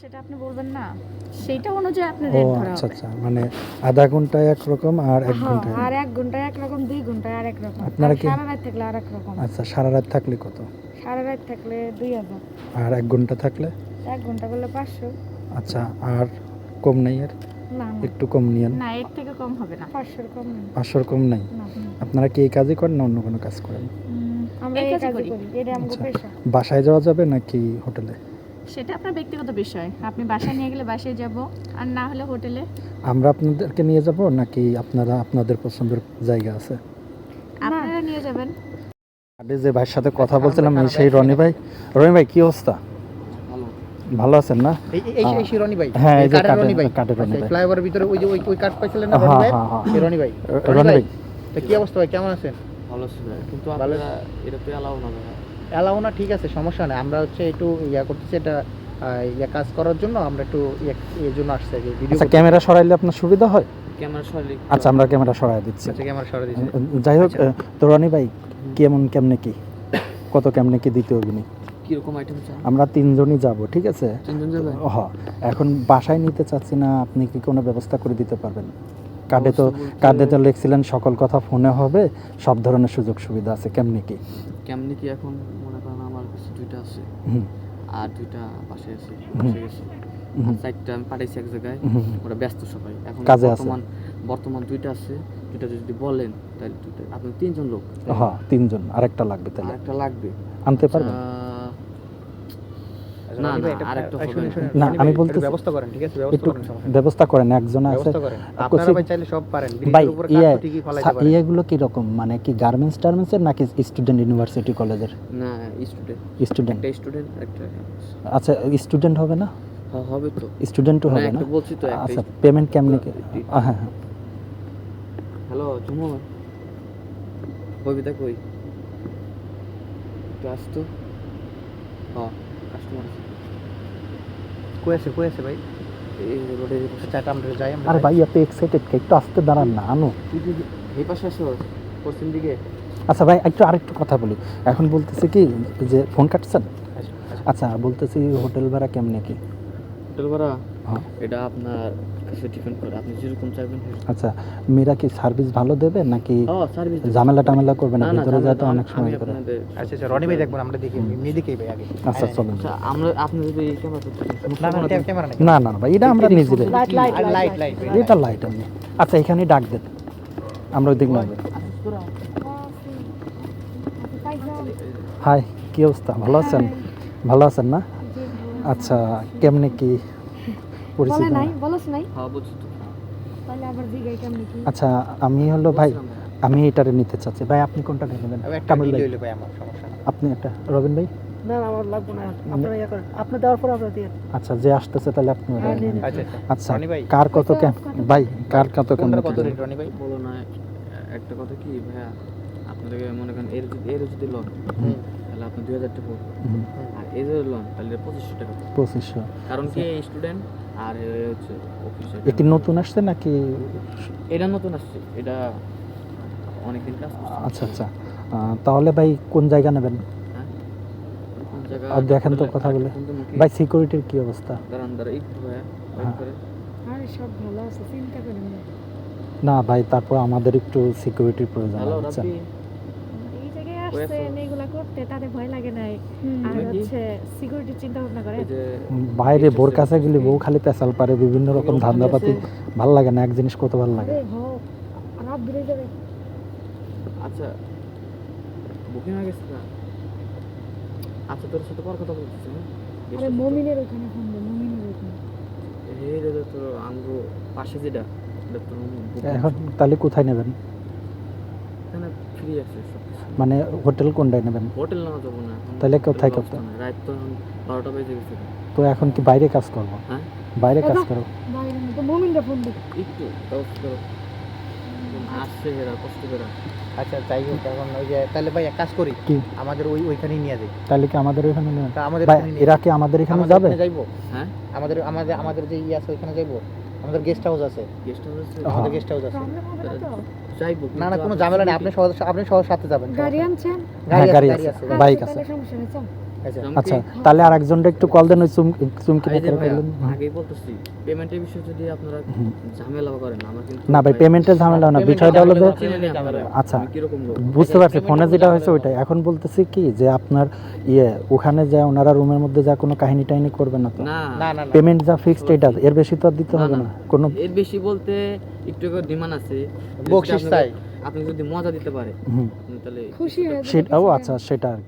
সেটা আপনি বলবেন না? সেইটা অনুযায়ী আপনি রেট ধরা আচ্ছা আচ্ছা মানে আধা ঘন্টায় একরকম আর এক হ্যাঁ, ঘন্টায়? আর এক ঘন্টায় একরকম দুই ঘন্টায় আর একরকম। আপনারা আর কি- সারা রাত থাকলে আর একরকম। আচ্ছা সারা রাত থাকলে কত? সারা রাত থাকলে দুই হাজার। আর এক ঘণ্টা থাকলে? এক ঘণ্টা করলে পাঁচশো। আচ্ছা আর কম নেই আর একটু কম নিয়েন। না এর থেকে কম হবে না। পাঁচশোর কম নেই। পাঁচশোর কম নাই? আপনারা কি এই কাজই করেন না অন্য কোনো কাজ করেন? আমরা এই কাজই করি। এটা আমাদের। পেশা বাসায় যাওয়া যাবে নাকি হোটেলে? সেটা আপনার ব্যক্তিগত বিষয়। আপনি বাসায় নিয়ে গেলে বাসায় যাব আর না হলে হোটেলে? আমরা আপনাদেরকে নিয়ে যাব নাকি আপনারা আপনাদের পছন্দের জায়গা আছে? আপনারা নিয়ে যাবেন। আগে যে ভাইয়ের সাথে কথা বলছিলাম এই সেই রনি ভাই। রনি ভাই কি অবস্থা? ভালো আছেন না? এই এই রনি ভাই হ্যাঁ, এই যে রনি ভাই। কাঠের রনি আচ্ছা, ভাই। ফ্লাইওভারের ভিতরে ওই যে ওই ওই কাঠ পাইছিলেন না রনি হ্যাঁ ভাই? হ্যাঁ হ্যাঁ। এই রনি ভাই রনি ভাই। তা কি অবস্থা ভাই? কেমন আছেন? ভালো ছিল কিন্তু আপনারা এটা তো এলাও না ভাইয়া। এলাও না ঠিক আছে সমস্যা নেই। আমরা হচ্ছে একটু ইয়া করতেছি এটা ইয়া কাজ করার জন্য আমরা একটু এর জন্য আসছি যে ভিডিও আচ্ছা ক্যামেরা সরাইলে আপনার সুবিধা হয়? ক্যামেরা একটু- আচ্ছা আমরা ক্যামেরা সরাই দিচ্ছি। আচ্ছা ক্যামেরা সরা দিয়েছে যাই হোক আচ্ছা। তো রনি ভাই কেমন কেমনে কি? কত কেমনে কি দিতে হবে নি? কীরকম আইটেম আমরা তিনজনই যাব ঠিক আছে? তিনজন যাবে হ এখন বাসায় নিতে চাচ্ছি না আপনি কি কোনো ব্যবস্থা করে দিতে পারবেন? কার্ডে তো কার্ডে তো লিখছিলেন সকল কথা ফোনে হবে সব ধরনের সুযোগ সুবিধা আছে কেমনি কি? কেমনি কি এখন? মনে করেন আমার কাছে দুইটা আছে। আর দুইটা পাশে আছে পাশে গেছে। চারটা আমি পাঠাইছি এক জায়গায় ওরা ব্যস্ত সবাই। এখন কাজে। বর্তমান বর্তমান দুইটা আছে দুইটা যদি বলেন তাহলে দুইটা আপনি তিনজন লোক হ্যাঁ তিনজন আরেকটা লাগবে তাহলে। আরেকটা লাগবে। আনতে পারবেন? না, না, আরেকটা না। আমি ব্যবস্থা করেন ঠিক আছে? ব্যবস্থা করেন ব্যবস্থা করেন একজন আছে ব্যবস্থা করেন। কষি- আপনারা ভাই চাইলে সব পারেন ভাই ব্রিজের উপরে ইয়ে মানে কি গার্মেন্টস টার্মেন্টসের নাকি স্টুডেন্ট ইউনিভার্সিটি কলেজের না স্টুডেন্ট স্টুডেন্ট একটা স্টুডেন্ট একটা আচ্ছা স্টুডেন্ট হবে না? হ্যাঁ, হবে তো। স্টুডেন্টও হবে না? বলছি তো আচ্ছা পেমেন্ট কেমনি হ্যাঁ হ্যাঁ। হ্যালো ঝুমু কবিতা কই? আসতো। হ্যাঁ কই আছে কই আছে ভাই? চাটা আমরা যাই আরে ভাই এত এক্সাইটেড একটু আসতে দাঁড়ান না আনো। এই পাশে আসো পশ্চিম দিকে? আচ্ছা ভাই একটু আরেকটু কথা বলি। এখন বলতেছি কি যে ফোন কাটছেন? আচ্ছা, আচ্ছা। আচ্ছা বলতেছি হোটেল ভাড়া কেমনে কি? হোটেল ভাড়া? হ্যাঁ। এটা আপনার কাছে ডিপেন্ড করে আপনি যেরকম চাইবেন আচ্ছা মেয়েরা কি সার্ভিস ভালো দেবে নাকি ঝামেলা টামেলা করবে না ভিতরে যাতে অনেক সময় করে আচ্ছা আচ্ছা রনি ভাই দেখবেন আমরা দেখি। মেয়ে দেখি ভাই আগে। আচ্ছা হ্যাঁ, চলেন। আচ্ছা আমরা আপনি যদি এই ক্যামেরা না না না ভাই এটা আমরা নিজেরে লাইট লাইট লাইট লাইট এটা লাইট আমি। আচ্ছা এখানে ডাক দেন আমরা ওই দিক না হাই কি অবস্থা? ভালো আছেন? ভালো আছেন না? আচ্ছা কেমনে কি? বলে পরিচিত নাই বলস নাই। হ্যাঁ বুঝছি তাহলে আবার জিগাই কেমনি কি? আচ্ছা আমি হলো ভাই আমি এটারে নিতে চাচ্ছি। ভাই আপনি কোনটা নেবেন? কামরুল ভাই। ভাই আমার সমস্যা আপনি একটা রবিন ভাই? না আমার লাগবে না। আপনারা ইয়ে করেন। আপনি দেওয়ার পর আপনারা দিয়ে আচ্ছা যে আসতেছে তাহলে আপনি হ্যাঁ, আচ্ছা আচ্ছা। আচ্ছা ভাই। কার কত কেম ভাই কার কত কেমন কত রেট রনি ভাই? বলো না একটা কথা কি ভাইয়া? আপনাদেরকে মনে করেন এর যদি এর যদি লোন হুম। তাহলে আপনি দুই হাজার টাকা পড়বে আর এই লোন তাহলে পঁচিশশো টাকা। পঁচিশশো। কারণ কি স্টুডেন্ট আর এ হচ্ছে অফিসার এ নতুন আসছে নাকি? এটা নতুন আসছে। এটা অনেকদিন কাজ আচ্ছা আচ্ছা। তাহলে ভাই কোন জায়গা নেবেন? হ্যাঁ? আর দেখেন তো কথা বলে। ভাই সিকিউরিটির কি অবস্থা? হ্যাঁ। করে। আরে সব ভালো আছে চিন্তা করেন না। ভাই তারপর আমাদের একটু সিকিউরিটির প্রয়োজন হ্যালো বুঝছেন? রাব্বি এই জায়গায় কই আসছেন এগুলা করতে তাদের ভয় লাগে নাই। আর হচ্ছে সিকিউরিটি চিন্তা ভাবনা করে বাইরে বোর কাছে গেলে বউ খালি পেশাল পারে বিভিন্ন রকম ধান্দাপাতি ভালো লাগে না এক জিনিস কত ভালো লাগে। আচ্ছা বুকিং হয়ে গেছে না? আচ্ছা তোর সাথে পর কথা বলতেছি? আরে মমিনের ওখানে ফোন দে মমিনের ওখানে এই রে তোর পাশে যেটা এখন তাহলে কোথায় নেবেন? এখানে ফ্রি আছে সব মানে হোটেল কোনটায় নেবেন? হোটেল নেওয়া যাব না তাহলে কোথায় করতে? রাত তো এখন বারোটা বেজে গেছে। তো এখন কি বাইরে কাজ করব? হ্যাঁ? বাইরে কাজ করো বাইরে না তো মমিনটা ফোন দে একটু ব্যবস্থা করো। আসছে এরা কষ্ট করে আচ্ছা যাই হোক এখন ওই যে তাহলে ভাই এক কাজ করি। কি? আমাদের ওই ওইখানেই নিয়ে যাই। তাহলে কি আমাদের ওইখানে তা আমাদের এরা কি আমাদের এখানে যাবে? যাইবো? হ্যাঁ? আমাদের আমাদের আমাদের যে ইয়ে আছে ওইখানে যাইবো? আমাদের গেস্ট হাউস আছে। গেস্ট হাউস আছে? হ্যাঁ। আমাদের গেস্ট হাউস আছে না যাইবো না না কোনো আপনি ঝামেলা নেই। আপনি সহ আপনি সহ সাথে যাবেন। গাড়ি আনছেন? হ্যাঁ, গাড়ি আছে। আচ্ছা, বাইক আছে। সমস্যা নেই আচ্ছা। আচ্ছা তাহলে আর একজনটা একটু কল দেন ওই চুম চুমকি। আগেই বলতেছি পেমেন্টের বিষয়ে যদি আপনারা ঝামেলা করেন আমার কিন্তু না ভাই পেমেন্টের ঝামেলা না বিষয়টা হলো যে। আচ্ছা। লোক বুঝতে পারছি ফোনে যেটা হয়েছে ওইটাই। এখন বলতেছি কি যে আপনার ইয়ে ওখানে যা ওনারা রুমের মধ্যে যা কোনো কাহিনী টাহিনী করবে না তো? না না না পেমেন্ট যা ফিক্সড এটা এর বেশি তো আর দিতে হবে না। কোনো এর বেশি বলতে একটু ডিমান্ড আছে। আপনাকে- চাই। আপনি যদি মজা দিতে পারে তাহলে খুশি হয়ে যাবে সেটাও আচ্ছা সেটা আর কি।